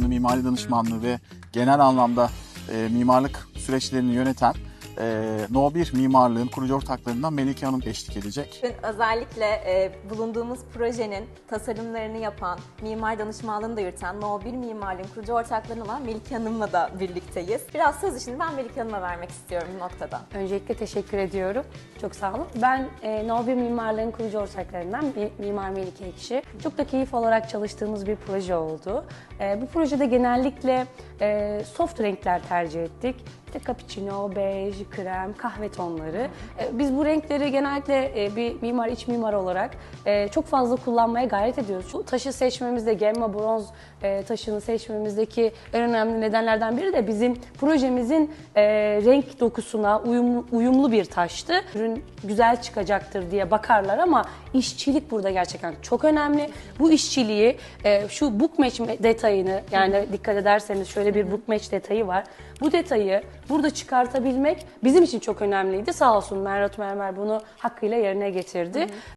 danışmanlığı, mimari danışmanlığı ve genel anlamda e, mimarlık süreçlerini yöneten e, No 1 Mimarlığın kurucu ortaklarından Melike Hanım eşlik edecek. Bugün özellikle e, bulunduğumuz projenin tasarımlarını yapan, mimar danışmanlığını da yürüten No 1 Mimarlığın kurucu ortaklarından olan Melike Hanım'la da birlikteyiz. Biraz söz işini ben Melike Hanım'a vermek istiyorum bu noktada. Öncelikle teşekkür ediyorum. Çok sağ olun. Ben e, Novi Mimarlığın kurucu ortaklarından Mi- Mimar Melike Ekşi. Çok da keyif alarak çalıştığımız bir proje oldu. E, bu projede genellikle e, soft renkler tercih ettik. İşte cappuccino, bej, krem, kahve tonları. E, biz bu renkleri genellikle e, bir mimar, iç mimar olarak e, çok fazla kullanmaya gayret ediyoruz. Bu taşı seçmemizde, gemma bronz e, taşını seçmemizdeki en önemli nedenlerden biri de bizim projemizin renk dokusuna uyum, uyumlu bir taştı. Ürün güzel çıkacaktır diye bakarlar ama işçilik burada gerçekten çok önemli. Bu işçiliği şu book match detayını yani dikkat ederseniz şöyle bir book match detayı var. Bu detayı burada çıkartabilmek bizim için çok önemliydi. Sağ olsun Merrat Mermer bunu hakkıyla yerine getirdi.